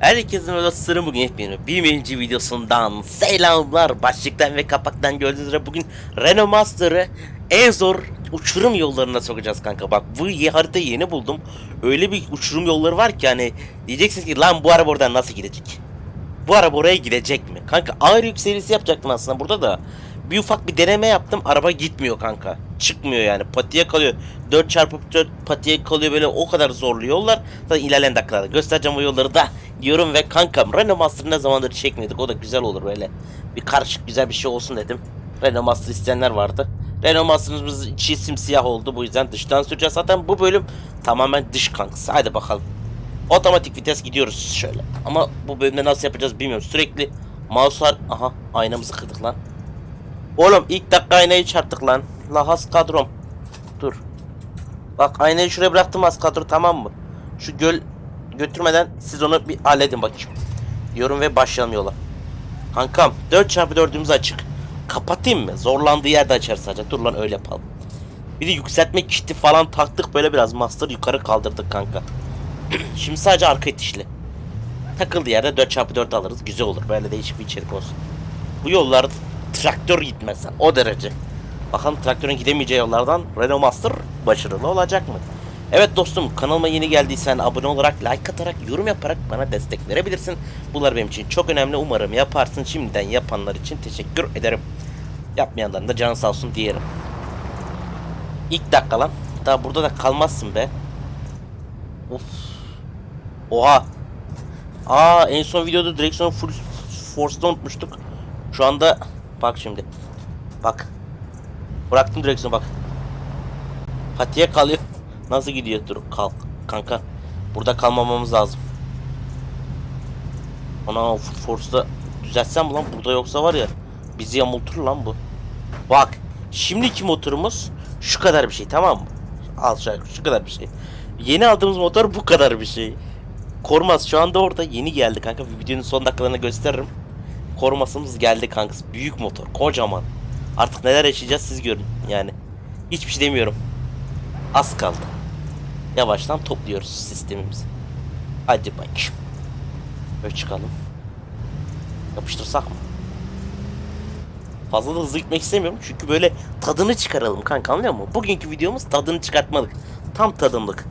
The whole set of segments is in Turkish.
Herkesin öyle sırrı bugün yetmiyor. Bir birinci videosundan selamlar. Başlıktan ve kapaktan gördüğünüz üzere bugün Renault Master'ı en zor uçurum yollarına sokacağız kanka. Bak bu haritayı yeni buldum. Öyle bir uçurum yolları var ki hani diyeceksiniz ki lan bu araba oradan nasıl gidecek? Bu araba oraya gidecek mi? Kanka ağır yük serisi yapacaktım aslında burada da. Bir ufak bir deneme yaptım. Araba gitmiyor kanka. Çıkmıyor yani. Patiye kalıyor. 4x4 patiye kalıyor böyle o kadar zorlu yollar. Zaten ilerleyen dakikalarda göstereceğim o yolları da diyorum ve kankam Renault Master ne zamandır çekmedik. O da güzel olur böyle. Bir karışık güzel bir şey olsun dedim. Renault Master isteyenler vardı. Renault Master'ımız içi simsiyah oldu. Bu yüzden dıştan süreceğiz. Zaten bu bölüm tamamen dış kankası. Haydi bakalım. Otomatik vites gidiyoruz şöyle. Ama bu bölümde nasıl yapacağız bilmiyorum. Sürekli mouse'lar... Aha aynamızı kırdık lan. Oğlum ilk dakika aynayı çarptık lan. La has kadrom. Dur. Bak aynayı şuraya bıraktım has kadro tamam mı? Şu göl götürmeden siz onu bir halledin bakayım. Diyorum ve başlayalım yola. Kankam 4x4'ümüz açık. Kapatayım mı? Zorlandığı yerde açar sadece. Dur lan öyle yapalım. Bir de yükseltme kiti falan taktık böyle biraz master yukarı kaldırdık kanka. Şimdi sadece arka itişli. Takıldığı yerde 4x4 alırız. Güzel olur. Böyle değişik bir içerik olsun. Bu yollar traktör gitmez. O derece. Bakalım traktörün gidemeyeceği yollardan Renault Master başarılı olacak mı? Evet dostum kanalıma yeni geldiysen abone olarak, like atarak, yorum yaparak bana destek verebilirsin. Bunlar benim için çok önemli. Umarım yaparsın. Şimdiden yapanlar için teşekkür ederim. Yapmayanların da canı sağ olsun diyelim. İlk dakika lan. Daha burada da kalmazsın be. Of. Oha. Aa en son videoda direksiyonu full force'da unutmuştuk. Şu anda bak şimdi. Bak. Bıraktım direksiyonu bak. Patiye kalıyor. Nasıl gidiyor? Dur kal. Kanka. Burada kalmamamız lazım. Full force'da düzeltsem lan burada yoksa var ya bizi yamultur lan bu. Bak. Şimdiki motorumuz şu kadar bir şey tamam mı? Al şu, kadar bir şey. Yeni aldığımız motor bu kadar bir şey. Kormaz şu anda orada yeni geldi kanka. Videonun son dakikalarını gösteririm. Korumasımız geldi kankası. Büyük motor. Kocaman. Artık neler yaşayacağız siz görün. Yani. Hiçbir şey demiyorum. Az kaldı. Yavaştan topluyoruz sistemimizi. Hadi bakayım. Böyle çıkalım. Yapıştırsak mı? Fazla da hızlı gitmek istemiyorum. Çünkü böyle tadını çıkaralım kanka anlıyor musun? Bugünkü videomuz tadını çıkartmalık. Tam tadımlık.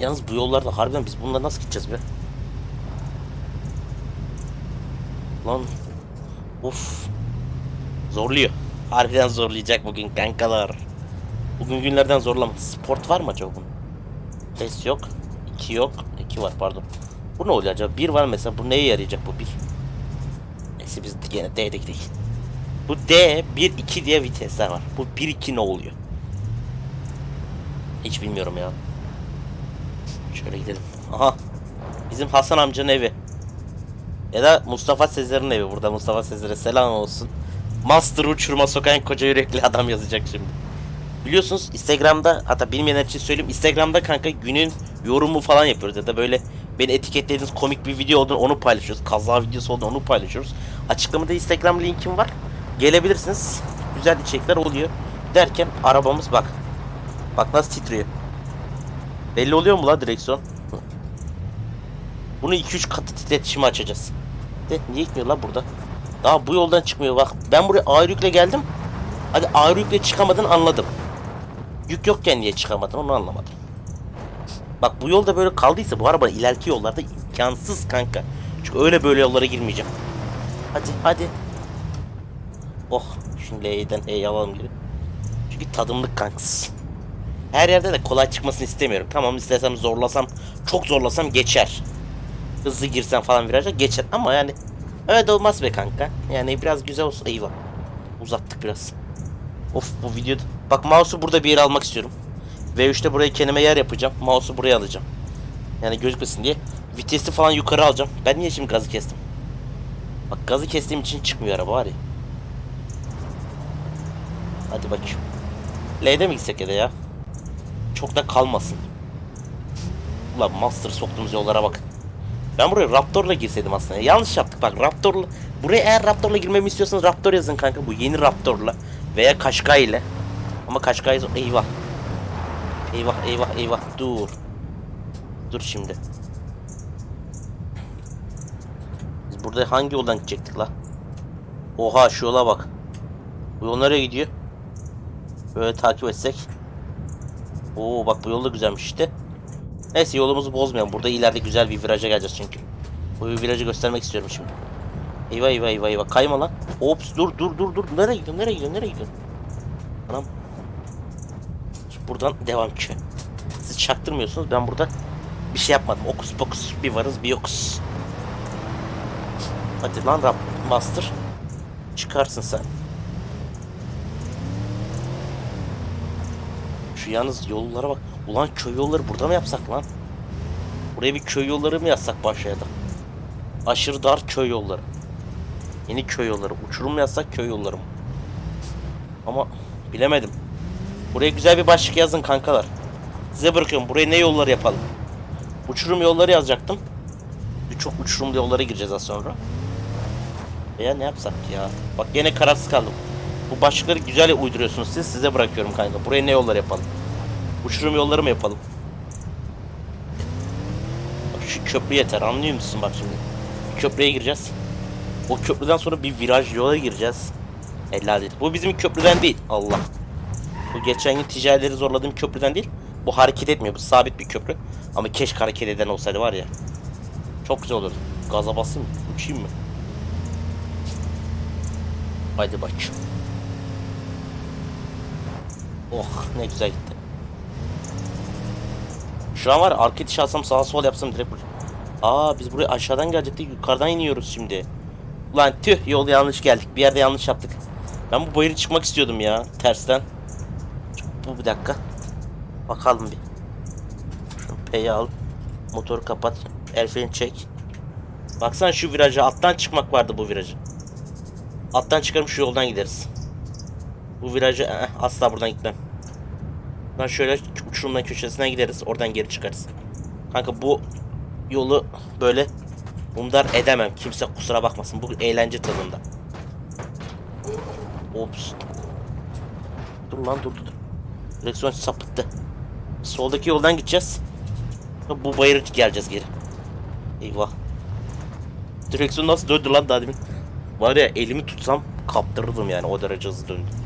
Yalnız bu yollarda harbiden biz bununla nasıl gideceğiz be? Lan. Uf. Zorluyor. Harbiden zorlayacak bugün kankalar. Bugün günlerden zorlamadı. Sport var mı acaba bunun? Ses yok. 2 yok. 2 var pardon. Bu ne oluyor acaba? 1 var mesela. Bu neye yarayacak bu 1? Neyse biz gene D'de gidelim. Bu D 1 2 diye vitesler var. Bu 1 2 ne oluyor? Hiç bilmiyorum ya. Şöyle gidelim. Aha. Bizim Hasan amcanın evi. Ya da Mustafa Sezer'in evi. Burada Mustafa Sezer'e selam olsun. Master uçurma sokan koca yürekli adam yazacak şimdi. Biliyorsunuz Instagram'da hatta bilmeyenler için söyleyeyim. Instagram'da kanka günün yorumu falan yapıyoruz ya da böyle beni etiketlediğiniz komik bir video olduğunu onu paylaşıyoruz. Kaza videosu olduğunu onu paylaşıyoruz. Açıklamada Instagram linkim var. Gelebilirsiniz. Güzel içerikler oluyor. Derken arabamız bak. Bak nasıl titriyor. Belli oluyor mu la direksiyon? Bunu 2-3 katı titretişimi açacağız. De niye gitmiyor la burada? Daha bu yoldan çıkmıyor bak. Ben buraya ağır yükle geldim. Hadi ağır yükle çıkamadın anladım. Yük yokken niye çıkamadın onu anlamadım. Bak bu yolda böyle kaldıysa bu araba ileriki yollarda imkansız kanka. Çünkü öyle böyle yollara girmeyeceğim. Hadi hadi. Oh şimdi L'den E'yi alalım geri. Çünkü tadımlık kankası. Her yerde de kolay çıkmasını istemiyorum. Tamam istesem zorlasam, çok zorlasam geçer. Hızlı girsem falan viraja geçer ama yani öyle de olmaz be kanka. Yani biraz güzel olsun. Eyvah. Uzattık biraz. Of bu videoda. Bak mouse'u burada bir yere almak istiyorum. V3'te buraya kendime yer yapacağım. Mouse'u buraya alacağım. Yani gözükmesin diye. Vitesi falan yukarı alacağım. Ben niye şimdi gazı kestim? Bak gazı kestiğim için çıkmıyor araba var ya. Hadi bakayım. L'de mi gitsek ya da ya? Çok da kalmasın. Ulan Master soktuğumuz yollara bak. Ben buraya Raptor'la girseydim aslında. Yanlış yaptık bak Raptor'la. Buraya eğer Raptor'la girmemi istiyorsanız Raptor yazın kanka. Bu yeni Raptor'la. Veya Kaşkay ile. Ama Kaşkay eyvah. Eyvah eyvah eyvah dur. Dur şimdi. Biz burada hangi yoldan gidecektik la? Oha şu yola bak. Bu yol nereye gidiyor? Böyle takip etsek. Oo bak bu yol da güzelmiş işte. Neyse yolumuzu bozmayalım. Burada ileride güzel bir viraja geleceğiz çünkü. Bu virajı göstermek istiyorum şimdi. Eyvah eyvah eyvah eyvah. Kayma lan. Ops dur dur dur dur. Nereye gidiyorsun? Nereye gidiyorsun? Nereye gidiyorsun? Anam. Buradan devam ki. Siz çaktırmıyorsunuz. Ben burada bir şey yapmadım. Okus pokus bir varız bir yokuz. Hadi lan Rab Master. Çıkarsın sen. Şu yalnız yollara bak. Ulan köy yolları burada mı yapsak lan? Buraya bir köy yolları mı yazsak başlayalım? Aşırı dar köy yolları. Yeni köy yolları. Uçurum mu yazsak köy yolları mı? Ama bilemedim. Buraya güzel bir başlık yazın kankalar. Size bırakıyorum. Buraya ne yolları yapalım? Uçurum yolları yazacaktım. Birçok uçurumlu yollara gireceğiz az sonra. Veya ne yapsak ya? Bak gene kararsız kaldım. Bu başlıkları güzel uyduruyorsunuz siz. Size bırakıyorum kanka. Buraya ne yollar yapalım? Uçurum yolları mı yapalım? Bak şu köprü yeter anlıyor musun bak şimdi? Köprüye gireceğiz. O köprüden sonra bir viraj yola gireceğiz. Helal değil. Bu bizim köprüden değil. Allah. Bu geçen gün ticarileri zorladığım köprüden değil. Bu hareket etmiyor. Bu sabit bir köprü. Ama keşke hareket eden olsaydı var ya. Çok güzel olurdu. Gaza basayım mı? Uçayım mı? Haydi bak. Oh ne güzel gitti. Şu an var arka itiş alsam sağa sol yapsam direkt buraya. Aa biz buraya aşağıdan gelecektik yukarıdan iniyoruz şimdi. Ulan tüh yol yanlış geldik bir yerde yanlış yaptık. Ben bu bayırı çıkmak istiyordum ya tersten. Bu bir dakika. Bakalım bir. Şunu P'yi al. Motoru kapat. El freni çek. Baksana şu viraja alttan çıkmak vardı bu virajı. Alttan çıkarım şu yoldan gideriz. Bu virajı eh, asla buradan gitmem. Ben şöyle uçurumdan köşesine gideriz. Oradan geri çıkarız. Kanka bu yolu böyle bundar edemem. Kimse kusura bakmasın. Bu eğlence tadında. Ops. Dur lan dur. dur. Direksiyon sapıttı. Soldaki yoldan gideceğiz. Bu bayırı geleceğiz geri. Eyvah. Direksiyon nasıl döndü lan daha demin? Var ya elimi tutsam kaptırırdım yani o derece hızlı döndü.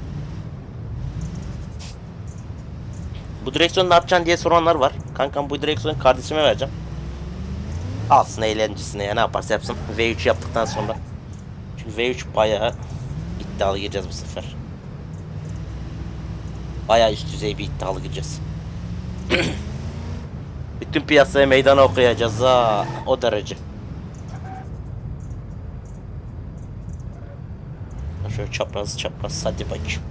Bu direksiyonu ne yapacaksın diye soranlar var. Kankam bu direksiyonu kardeşime vereceğim. Alsın eğlencesine ya ne yaparsa yapsın. V3 yaptıktan sonra. Çünkü V3 bayağı iddialı gireceğiz bu sefer. Bayağı üst düzey bir iddialı gireceğiz. Bütün piyasaya meydan okuyacağız ha. O derece. Şöyle çapraz çapraz hadi bakayım.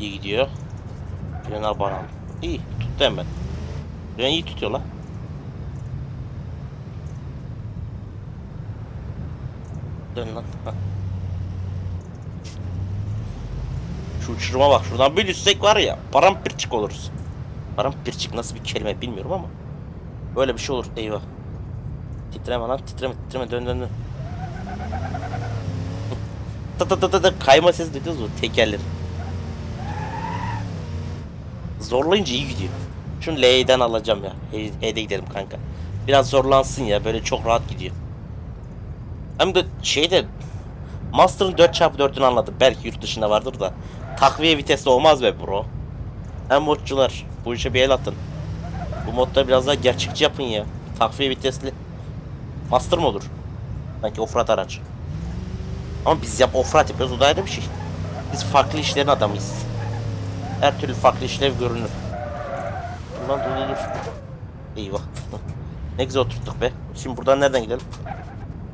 İyi gidiyor. Freni al bana. İyi tuttu hemen. Freni iyi tutuyor la. Dön lan. Şu uçuruma bak. Şuradan bir düşsek var ya. Parampirçik oluruz. Parampirçik nasıl bir kelime bilmiyorum ama. Böyle bir şey olur. Eyvah. Titreme lan titreme titreme dön dön dön. Tı tı tı tı kayma sesi duydunuz mu? Tekerleri. Zorlayınca iyi gidiyor. Şunu L'den alacağım ya. H'de gidelim kanka. Biraz zorlansın ya böyle çok rahat gidiyor. Hem de şeyde Master'ın 4x4'ünü anladım. Belki yurt dışında vardır da. Takviye vitesli olmaz be bro. Hem modcular bu işe bir el atın. Bu modda biraz daha gerçekçi yapın ya. Takviye vitesli. Master mı olur? Sanki offroad araç. Ama biz yap offroad yapıyoruz o da ayrı bir şey. Biz farklı işlerin adamıyız. Her türlü farklı işlev görünür. Dur dur. Eyvah. Ne güzel oturttuk be. Şimdi buradan nereden gidelim?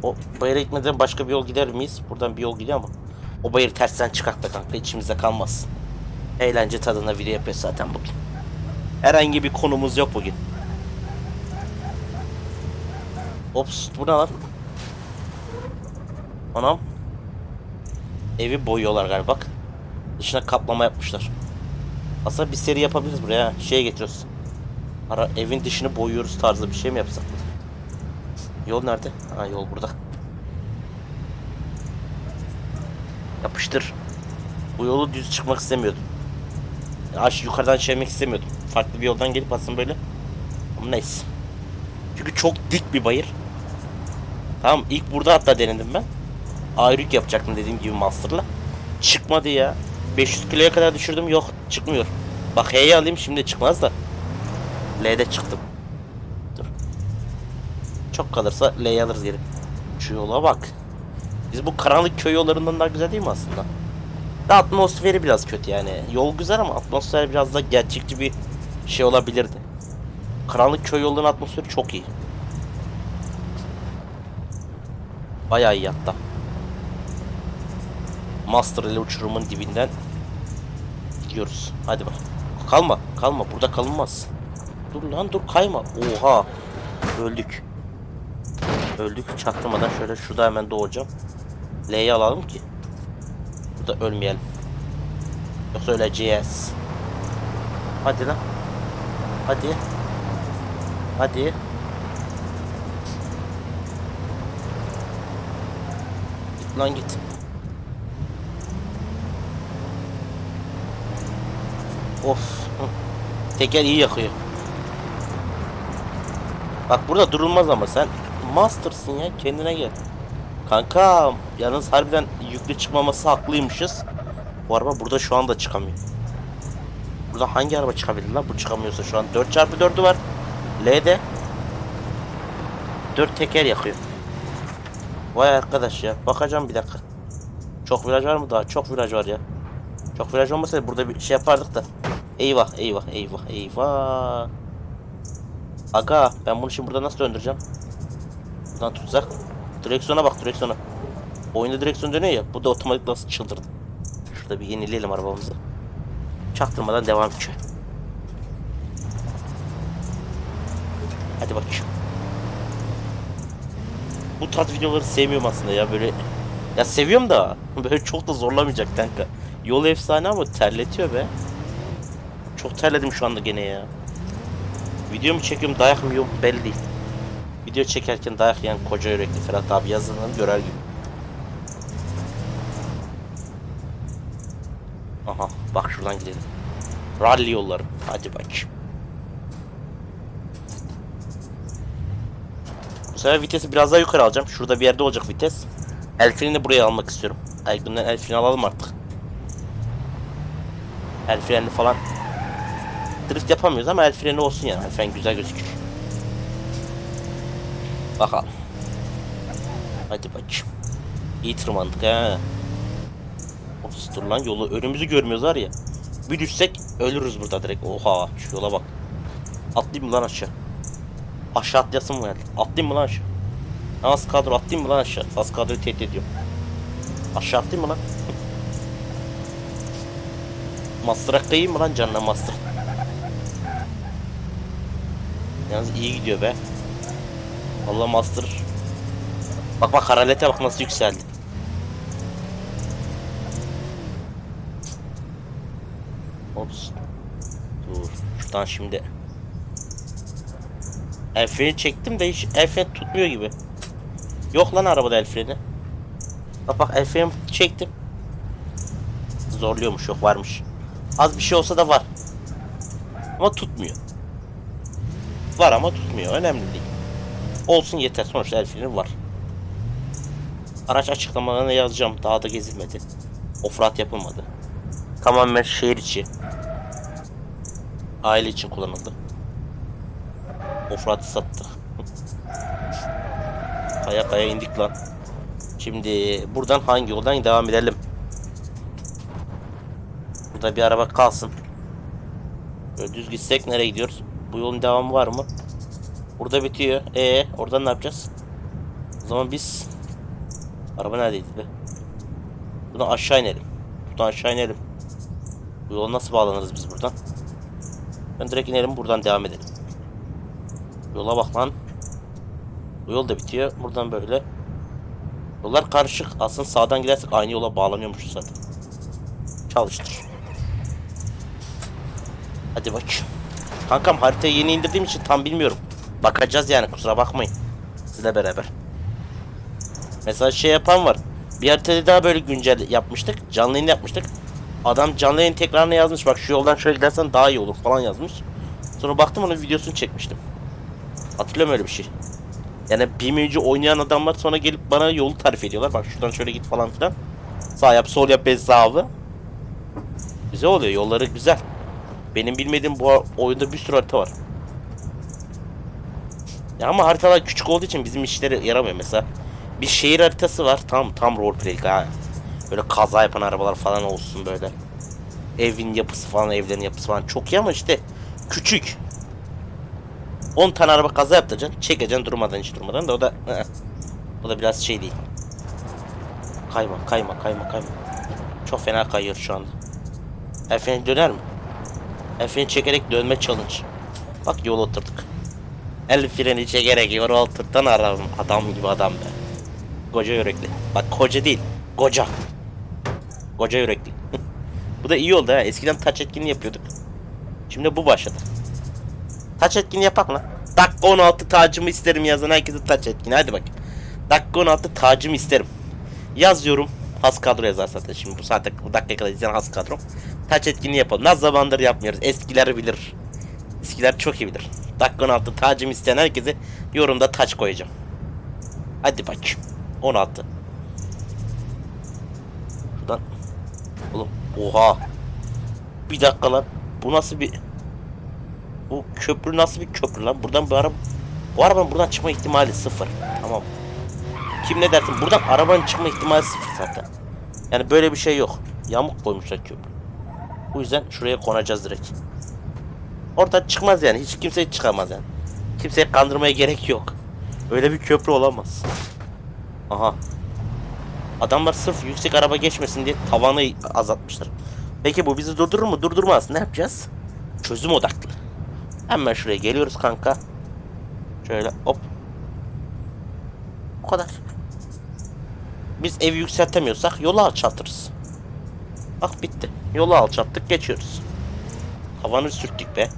O bayıra gitmeden başka bir yol gider miyiz? Buradan bir yol gidiyor ama. O bayır tersten çıkart be kanka içimizde kalmaz. Eğlence tadına video yapıyoruz zaten bugün. Herhangi bir konumuz yok bugün. Ops bu ne lan? Anam. Evi boyuyorlar galiba bak. Dışına kaplama yapmışlar. Aslında bir seri yapabiliriz buraya. Şeye getiriyoruz. Ara evin dışını boyuyoruz tarzı bir şey mi yapsak? Yol nerede? Ha yol burada. Yapıştır. Bu yolu düz çıkmak istemiyordum. aş yukarıdan çevirmek istemiyordum. Farklı bir yoldan gelip aslında böyle. Ama neyse. Çünkü çok dik bir bayır. Tamam ilk burada hatta denedim ben. Ayrık yapacaktım dediğim gibi Master'la. Çıkmadı ya. 500 kiloya kadar düşürdüm yok çıkmıyor. Bak H'yi alayım şimdi çıkmaz da. L'de çıktım. Dur. Çok kalırsa L'yi alırız geri. Şu yola bak. Biz bu karanlık köy yollarından daha güzel değil mi aslında? Da atmosferi biraz kötü yani. Yol güzel ama atmosfer biraz da gerçekçi bir şey olabilirdi. Karanlık köy yollarının atmosferi çok iyi. Bayağı iyi hatta. Master ile uçurumun dibinden gidiyoruz. Hadi bak. Kalma, kalma. Burada kalınmaz. Dur lan dur kayma. Oha. Öldük. Öldük. Çaktırmadan şöyle şurada hemen doğacağım. L'yi alalım ki. Burada ölmeyelim. Yoksa öleceğiz. Hadi lan. Hadi. Hadi. Lan git. Of. Teker iyi yakıyor. Bak burada durulmaz ama sen mastersın ya kendine gel. Kanka yalnız harbiden yüklü çıkmaması haklıymışız. Bu araba burada şu anda çıkamıyor. Burada hangi araba çıkabilir lan bu çıkamıyorsa şu an 4x4'ü var. L'de 4 teker yakıyor. Vay arkadaş ya bakacağım bir dakika. Çok viraj var mı daha? Çok viraj var ya. Çok viraj olmasaydı burada bir şey yapardık da. Eyvah eyvah eyvah eyvah. Aga ben bunu şimdi burada nasıl döndüreceğim? Buradan tutsak. Direksiyona bak direksiyona. Oyunda direksiyon dönüyor ya. Bu da otomatik nasıl çıldırdı. Şurada bir yenileyelim arabamızı. Çaktırmadan devam edeceğim. Hadi bakayım. Bu tarz videoları sevmiyorum aslında ya böyle. Ya seviyorum da böyle çok da zorlamayacak kanka. Yol efsane ama terletiyor be. Çok terledim şu anda gene ya. Video mu çekiyorum dayak mı yiyorum belli değil. Video çekerken dayak yiyen koca yürekli Ferhat abi yazılanı görer gibi. Aha bak şuradan gidelim. Rally yolları. Hadi bak. Bu sefer vitesi biraz daha yukarı alacağım. Şurada bir yerde olacak vites. El buraya almak istiyorum. Aygün'den el freni alalım artık. El falan. Drift yapamıyoruz ama el freni olsun yani. El freni güzel gözüküyor. Bakalım. Hadi bakayım. İyi tırmandık ha. Of dur lan yolu önümüzü görmüyoruz var ya. Bir düşsek ölürüz burada direkt. Oha şu yola bak. Atlayayım mı lan aşağı? Aşağı atlayasın mı geldi? Atlayayım mı lan aşağı? Az kadro atlayayım mı lan aşağı? Az kadroyu tehdit ediyor. Aşağı atlayayım mı lan? Master'a kayayım mı lan canına Master? Yalnız iyi gidiyor be. Allah Master. Bak bak haralete bak nasıl yükseldi. Ops. Dur. Şuradan şimdi. El çektim de hiç el tutmuyor gibi. Yok lan arabada el freni. Bak bak el çektim. Zorluyormuş yok varmış. Az bir şey olsa da var. Ama tutmuyor. Var ama tutmuyor. Önemli değil. Olsun yeter. Sonuçta el freni var. Araç açıklamalarına yazacağım. Daha da gezilmedi. Offroad yapılmadı. Tamamen şehir içi. Aile için kullanıldı. Offroad'ı sattık. kaya kaya indik lan. Şimdi buradan hangi yoldan devam edelim? Burada bir araba kalsın. Böyle düz gitsek nereye gidiyoruz? Bu yolun devamı var mı? Burada bitiyor. E oradan ne yapacağız? O zaman biz araba neredeydi be? Buradan aşağı inelim. Buradan aşağı inelim. Bu yola nasıl bağlanırız biz buradan? Ben direkt inelim buradan devam edelim. Yola bak lan. Bu yol da bitiyor. Buradan böyle. Yollar karışık. Aslında sağdan gidersek aynı yola bağlanıyormuşuz zaten. Çalıştır. Hadi bak. Kankam haritayı yeni indirdiğim için tam bilmiyorum. Bakacağız yani kusura bakmayın. Sizle beraber. Mesela şey yapan var. Bir haritada daha böyle güncel yapmıştık. Canlı yayın yapmıştık. Adam canlı yayın tekrarını yazmış. Bak şu yoldan şöyle gidersen daha iyi olur falan yazmış. Sonra baktım onun videosunu çekmiştim. Hatırlıyorum öyle bir şey. Yani BMW'ci oynayan adamlar sonra gelip bana yolu tarif ediyorlar. Bak şuradan şöyle git falan filan. Sağ yap sol yap hesabı. Güzel oluyor yolları güzel. Benim bilmediğim bu oyunda bir sürü harita var. Ya ama haritalar küçük olduğu için bizim işlere yaramıyor mesela. Bir şehir haritası var. Tam tam roleplay ha. Böyle kaza yapan arabalar falan olsun böyle. Evin yapısı falan, evlerin yapısı falan çok iyi ama işte küçük. 10 tane araba kaza yaptıracaksın, çekeceksin durmadan hiç durmadan da o da o da biraz şey değil. Kayma, kayma, kayma, kayma. Çok fena kayıyor şu anda. Freni döner mi? Freni çekerek dönme challenge. Bak yol oturduk. El freni çekerek yol oturtan adam, adam gibi adam be. Koca yürekli. Bak koca değil, koca. Koca yürekli. bu da iyi oldu ha. Eskiden taç etkinliği yapıyorduk. Şimdi bu başladı. Taç etkinliği yapak lan. Dakika 16 tacımı isterim yazan herkese taç etkinliği. Hadi bakayım. Dakika 16 tacımı isterim. Yazıyorum. Has kadro yazar zaten şimdi bu saatte bu dakikaya kadar izleyen has kadro. Taç etkinliği yapalım. Ne zamandır yapmıyoruz. Eskiler bilir. Eskiler çok iyi bilir. Dakika 16 tacımı isteyen herkese yorumda taç koyacağım. Hadi bakayım. 16. Şuradan. Oğlum oha. Bir dakika lan. Bu nasıl bir bu köprü nasıl bir köprü lan? Buradan bir araba bu arabanın buradan çıkma ihtimali sıfır. Tamam. Kim ne dersin? Buradan arabanın çıkma ihtimali sıfır zaten. Yani böyle bir şey yok. Yamuk koymuşlar köprü. Bu yüzden şuraya konacağız direkt. Oradan çıkmaz yani. Hiç kimse çıkamaz yani. Kimseyi kandırmaya gerek yok. Öyle bir köprü olamaz. Aha. Adamlar sırf yüksek araba geçmesin diye tavanı azaltmışlar. Peki bu bizi durdurur mu? Durdurmaz. Ne yapacağız? Çözüm odaklı. Hemen şuraya geliyoruz kanka. Şöyle hop. Bu kadar. Biz evi yükseltemiyorsak yolu alçaltırız. Bak bitti. Yolu alçalttık geçiyoruz. Havanı sürttük be.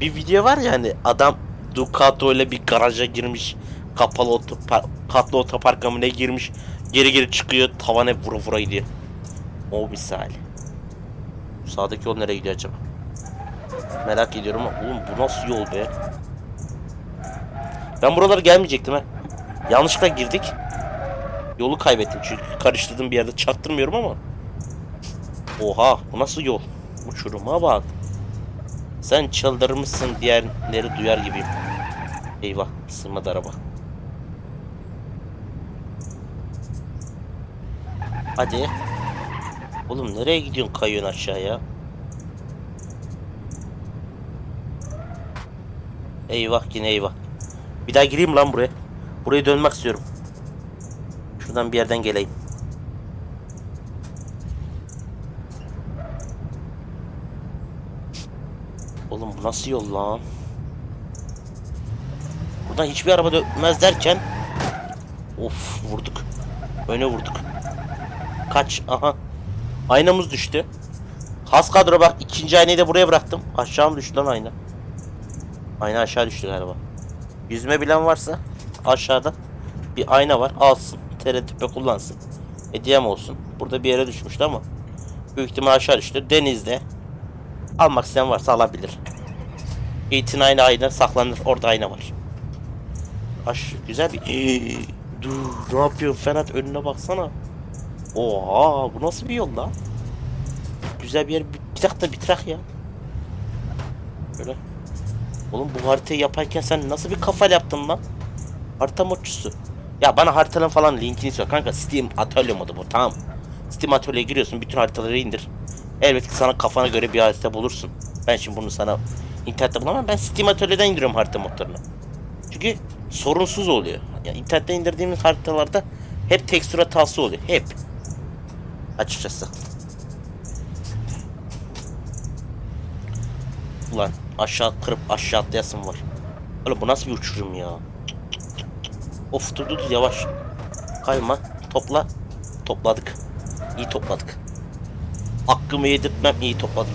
Bir video var ya hani adam Ducato ile bir garaja girmiş. Kapalı otopar katlı otoparka mı ne girmiş. Geri geri çıkıyor tavana vura vura gidiyor. O misali. Sağdaki yol nereye gidiyor acaba? Merak ediyorum oğlum bu nasıl yol be? Ben buralara gelmeyecektim ha. Yanlışlıkla girdik. Yolu kaybettim çünkü karıştırdığım bir yerde çaktırmıyorum ama. Oha bu nasıl yol? Uçuruma bak. Sen çıldırmışsın diğerleri duyar gibiyim. Eyvah sığmadı araba. Hadi. Oğlum nereye gidiyorsun kayıyorsun aşağıya? Eyvah yine eyvah. Bir daha gireyim lan buraya. Buraya dönmek istiyorum. Şuradan bir yerden geleyim. Oğlum bu nasıl yol lan? Buradan hiçbir araba dönmez derken Of vurduk. Öne vurduk. Kaç. Aha. Aynamız düştü. Has kadro bak ikinci aynayı da buraya bıraktım. Aşağı mı düştü lan ayna? Ayna aşağı düştü galiba. Yüzme bilen varsa aşağıda bir ayna var. Alsın. TRTP kullansın. Hediyem olsun. Burada bir yere düşmüştü ama büyük ihtimal aşağı düştü. Denizde. Almak isteyen varsa alabilir. Eğitim aynı ayna saklanır. Orada ayna var. Aş güzel bir... Ee, dur ne yapıyorsun Ferhat önüne baksana. Oha bu nasıl bir yol lan? Güzel bir yer. Bir, dakika bitirak ya. Böyle. Oğlum bu haritayı yaparken sen nasıl bir kafa yaptın lan? Harita modcusu. Ya bana haritanın falan linkini sor kanka Steam atölye modu bu tamam. Steam atölyeye giriyorsun bütün haritaları indir. Elbette ki sana kafana göre bir harita bulursun. Ben şimdi bunu sana internette bulamam. Ben Steam atölyeden indiriyorum harita modlarını. Çünkü sorunsuz oluyor. Yani internetten indirdiğimiz haritalarda hep tekstür hatası oluyor. Hep. Açıkçası. Ulan aşağı kırıp aşağı atlayasım var. Oğlum bu nasıl bir uçurum ya? Of dur dur yavaş. Kayma. Topla. Topladık. İyi topladık. Hakkımı yedirtmem iyi topladım.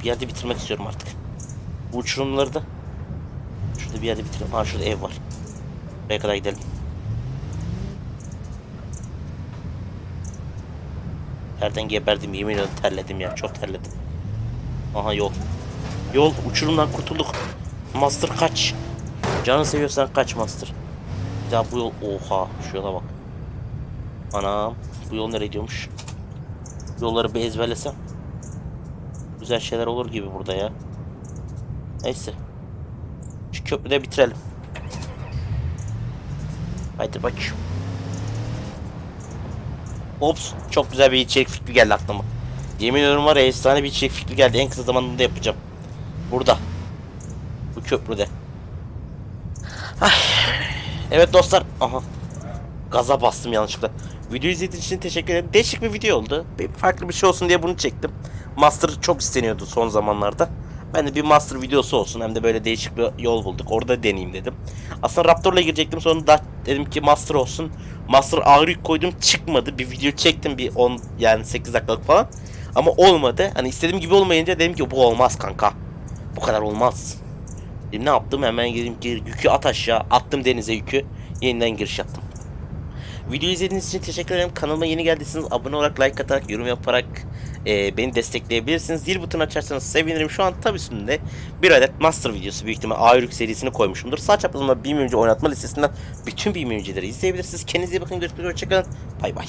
Bir yerde bitirmek istiyorum artık. Bu uçurumları da şurada bir yerde bitirelim. Ha şurada ev var. Buraya kadar gidelim. Terden geberdim yemin ederim terledim ya çok terledim. Aha yol. Yol uçurumdan kurtulduk. Master kaç. Canı seviyorsan kaç Master. Ya bu yol oha şu yola bak. Anam bu yol nereye gidiyormuş? Yolları bir ezberlesem. Güzel şeyler olur gibi burada ya. Neyse. Şu köprüde bitirelim. Haydi bak. Ops çok güzel bir içerik fikri geldi aklıma. Yemin ediyorum var ya efsane bir içerik fikri geldi. En kısa zamanda yapacağım. Burada. Bu köprüde. Ay. Evet dostlar. Aha. Gaza bastım yanlışlıkla. Video izlediğiniz için teşekkür ederim. Değişik bir video oldu. Bir farklı bir şey olsun diye bunu çektim. Master çok isteniyordu son zamanlarda. Ben de bir master videosu olsun hem de böyle değişik bir yol bulduk. Orada deneyeyim dedim. Aslında Raptor'la girecektim sonra da dedim ki master olsun. Master ağır yük koydum çıkmadı. Bir video çektim bir 10 yani 8 dakikalık falan. Ama olmadı. Hani istediğim gibi olmayınca dedim ki bu olmaz kanka. Bu kadar olmaz. Dedim, ne yaptım hemen girdim ki yükü at aşağı attım denize yükü. Yeniden giriş yaptım. Video izlediğiniz için teşekkür ederim. Kanalıma yeni geldiyseniz abone olarak, like atarak, yorum yaparak e, beni destekleyebilirsiniz. Zil butonu açarsanız sevinirim. Şu an tabi üstünde bir adet Master videosu büyük ihtimal Ayrük serisini koymuşumdur. Sağ çaprazımda bir oyuncu oynatma listesinden bütün bir oyuncuları izleyebilirsiniz. Kendinize iyi bakın. Görüşmek üzere. Hoşçakalın. Bay bay.